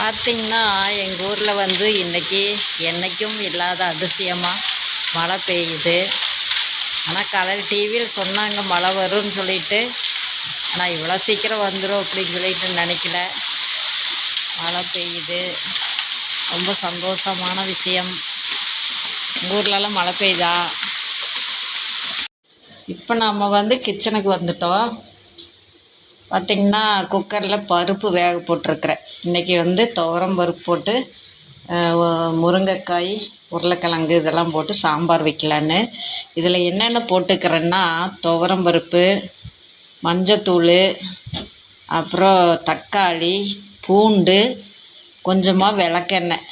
பார்த்திங்கன்னா எங்கள் ஊரில் வந்து இன்றைக்கி என்றைக்கும் இல்லாத அதிசயமாக மழை பெய்யுது. ஆனால் கலர் டிவியில் சொன்னாங்க மழை வரும்னு சொல்லிட்டு. ஆனால் இவ்வளோ சீக்கிரம் வந்துடும் அப்படின்னு சொல்லிட்டு நினைக்கல. மழை பெய்யுது. ரொம்ப சந்தோஷமான விஷயம். எங்கள் ஊர்லலாம் மழை பெய்யுதா இப்போ நம்ம வந்து கிச்சனுக்கு வந்துட்டோம். பார்த்திங்கன்னா குக்கரில் பருப்பு வேக போட்டிருக்கிறேன். இன்றைக்கி வந்து துவரம் பருப்பு போட்டு முருங்கைக்காய் உருளைக்கிழங்கு இதெல்லாம் போட்டு சாம்பார் வைக்கலான்னு. இதில் என்னென்ன போட்டுக்கிறேன்னா துவரம் பருப்பு மஞ்சத்தூள் அப்புறம் தக்காளி பூண்டு கொஞ்சமாக விளக்கெண்ணெய்.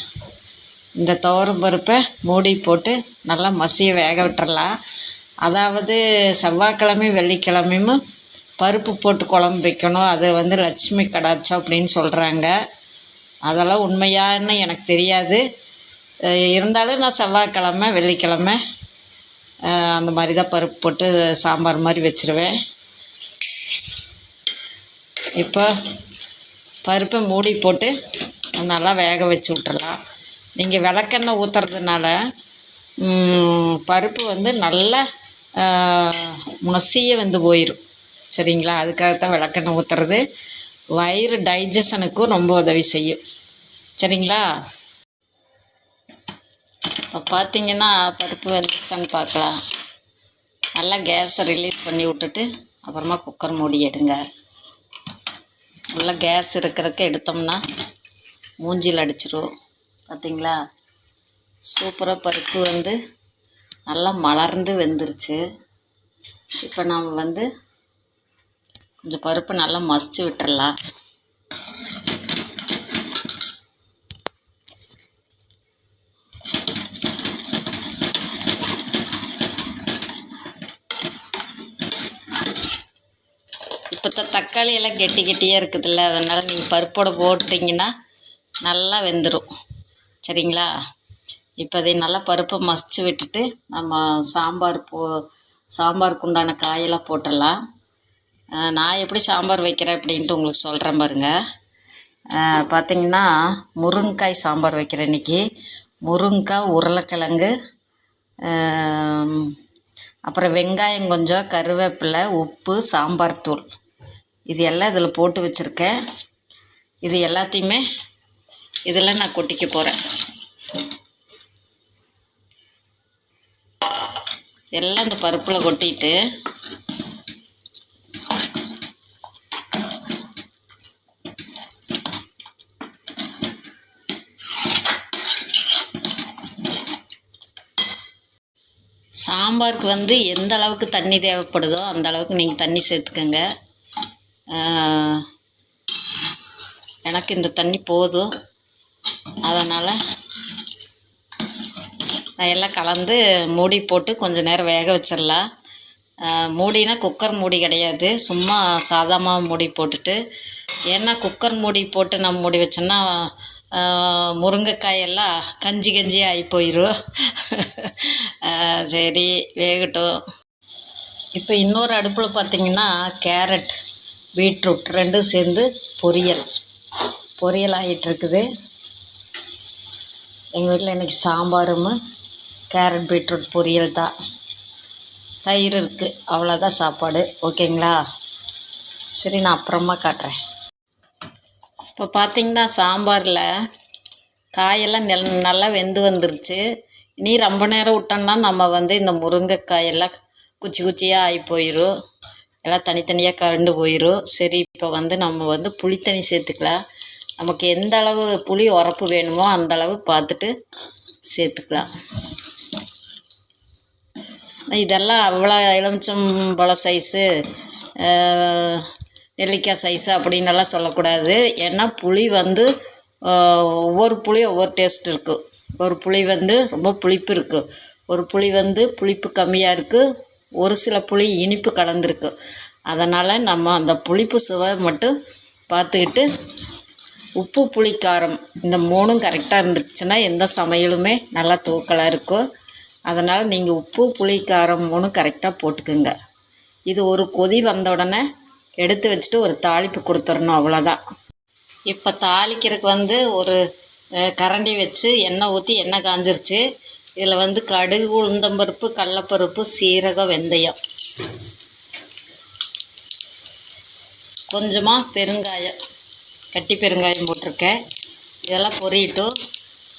இந்த துவரம் பருப்பை மூடி போட்டு நல்லா மசிய வேக விட்டுறலாம். அதாவது செவ்வாய்க்கிழமையும் வெள்ளிக்கிழமையும் பருப்பு போட்டு குழம்பு வைக்கணும். அது வந்து லட்சுமி கடாச்சம் அப்படின்னு சொல்கிறாங்க அதெல்லாம் உண்மையான்னு எனக்கு தெரியாது. இருந்தாலும் நான் செவ்வாய்க்கிழமை வெள்ளிக்கிழமை அந்த மாதிரி தான் பருப்பு போட்டு சாம்பார் மாதிரி வச்சிருவேன். இப்போ பருப்பை மூடி போட்டு நல்லா வேக வச்சு விட்டுறலாம். நீங்கள் விளக்கெண்ணெய் ஊற்றுறதுனால பருப்பு வந்து நல்லா மசிய வந்து போயிடும் சரிங்களா? அதுக்காகத்தான் விளக்கெண்ணெய் ஊற்றுறது வயிறு டைஜஷனுக்கும் ரொம்ப உதவி செய்யும். சரிங்களா? இப்போ பார்த்தீங்கன்னா பருப்பு வெந்துச்சான்னு பார்க்கலாம் நல்லா கேஸை ரிலீஸ் பண்ணி விட்டுட்டு அப்புறமா குக்கர் மூடி எடுங்க. உள்ள கேஸ் இருக்கிறக்க எடுத்தோம்னா மூஞ்சில் அடிச்சிரும். பார்த்தீங்களா சூப்பராக பருப்பு வந்து நல்லா மலர்ந்து வெந்துருச்சு. இப்போ நாம் வந்து கொஞ்சம் பருப்பு நல்லா மசிச்சு விட்டுறலாம். இப்போ தக்காளி எல்லாம் கெட்டி கெட்டியாக இருக்குதுல்ல அதனால் நீங்கள் பருப்போட போட்டிங்கன்னா நல்லா வெந்துடும் சரிங்களா? இப்போ அதை நல்லா பருப்பை மசிச்சு விட்டுட்டு நம்ம சாம்பார் போ சாம்பாருக்கு உண்டான காயெல்லாம் போட்டுடலாம். நான் எப்படி சாம்பார் வைக்கிறேன் அப்படின்ட்டு உங்களுக்கு சொல்கிறேன் பாருங்கள் பார்த்தீங்கன்னா முருங்கைக்காய் சாம்பார் வைக்கிறேன் இன்னைக்கு. முருங்கைக்காய் உருளைக்கிழங்கு அப்புறம் வெங்காயம் கொஞ்சம் கருவேப்பிலை உப்பு சாம்பார் தூள். இது எல்லாம் இதில் போட்டு வச்சுருக்கேன். இது எல்லாத்தையுமே இதில் நான் கொட்டிக்க போகிறேன் எல்லாம் இந்த பருப்பில் கொட்டிட்டு சாம்பாருக்கு வந்து எந்த அளவுக்கு தண்ணி தேவைப்படுதோ அந்த அளவுக்கு நீங்கள் தண்ணி சேர்த்துக்கோங்க. எனக்கு இந்த தண்ணி போதும். அதனால் நான் எல்லாம் கலந்து மூடி போட்டு கொஞ்சம் நேரம் வேக வச்சிடலாம் மூடினா குக்கர் மூடி கிடையாது. சும்மா சாதமாக மூடி போட்டுட்டு ஏன்னா குக்கர் மூடி போட்டு நம்ம மூடி வச்சோன்னா முருங்கைக்காயெல்லாம் கஞ்சி கஞ்சி ஆகி போயிடும் சரி வேகட்டும். இப்போ இன்னொரு அடுப்பில் பார்த்தீங்கன்னா கேரட் பீட்ரூட் ரெண்டும் சேர்ந்து பொரியல். பொரியல் ஆகிட்டு இருக்குது எங்கள் வீட்டில் இன்றைக்கி சாம்பாரும் கேரட் பீட்ரூட் பொரியல் தான். தயிர் இருக்குது அவ்வளோதான் சாப்பாடு. ஓகேங்களா? சரி நான் அப்புறமா காட்டுறேன். இப்போ பார்த்தீங்கன்னா சாம்பாரில் காயெல்லாம் நெல் நல்லா வெந்து வந்துருச்சு. இனி ரொம்ப நேரம் விட்டோம்னா நம்ம வந்து இந்த முருங்கைக்காயெல்லாம் குச்சி குச்சியாக ஆகி போயிடும் எல்லாம் தனித்தனியாக கரண்டு போயிடும் சரி இப்போ வந்து நம்ம வந்து புளி தண்ணி சேர்த்துக்கலாம். நமக்கு எந்த அளவு புளி உரப்பு வேணுமோ அந்த அளவு பார்த்துட்டு சேர்த்துக்கலாம். இதெல்லாம் அவ்வளோ எலுமிச்சம் பழம் சைஸு நெல்லிக்காய் சைஸு அப்படின்னெல்லாம் சொல்லக்கூடாது. ஏன்னா புளி வந்து ஒவ்வொரு புளியும் ஒவ்வொரு டேஸ்ட் இருக்குது ஒரு புளி வந்து ரொம்ப புளிப்பு இருக்குது ஒரு புளி வந்து புளிப்பு கம்மியாக இருக்குது ஒரு சில புளி இனிப்பு கலந்துருக்கு. அதனால் நம்ம அந்த புளிப்பு சுவை மட்டும் பார்த்துக்கிட்டு உப்பு புளி காரம் இந்த மூணும் கரெக்டாக இருந்துச்சுன்னா எந்த சமையலுமே நல்லா தூக்கலாக இருக்கும். அதனால் நீங்கள் உப்பு புளி காரம் மூணும் கரெக்டாக போட்டுக்குங்க. இது ஒரு கொதி வந்த உடனே எடுத்து வச்சுட்டு ஒரு தாளிப்பு கொடுத்துடணும் அவ்வளோதான் இப்போ தாளிக்கிறதுக்கு வந்து ஒரு கரண்டி வச்சு எண்ணெய் ஊற்றி எண்ணெய் காஞ்சிருச்சு. இதில் வந்து கடுகு உளுந்தம்பருப்பு கடலப்பருப்பு சீரகம் வெந்தயம். கொஞ்சமாக பெருங்காயம் கட்டி பெருங்காயம் போட்டிருக்கேன். இதெல்லாம் பொரியட்டும்.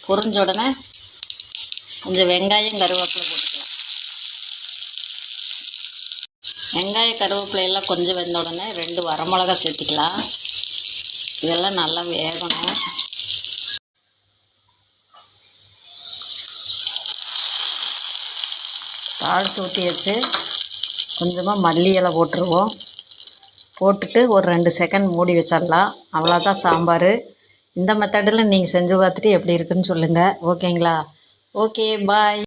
பொரிஞ்ச உடனே கொஞ்சம் வெங்காயம் கருவேப்பிலை போட்டு வெங்காய கருவேப்பிலையெல்லாம் கொஞ்சம் வெந்த உடனே ரெண்டு வரமிளகா சேர்த்திக்கலாம். இதெல்லாம் நல்லா வேகணும். தாளித்து ஊற்றி வச்சு கொஞ்சமாக மல்லி இலை போட்டுருவோம். போட்டுட்டு ஒரு ரெண்டு செகண்ட் மூடி வச்சிடலாம் அவ்வளோதான் சாம்பார். இந்த மெத்தடில் நீங்கள் செஞ்சு பார்த்துட்டு எப்படி இருக்குன்னு சொல்லுங்கள் ஓகேங்களா? Okay bye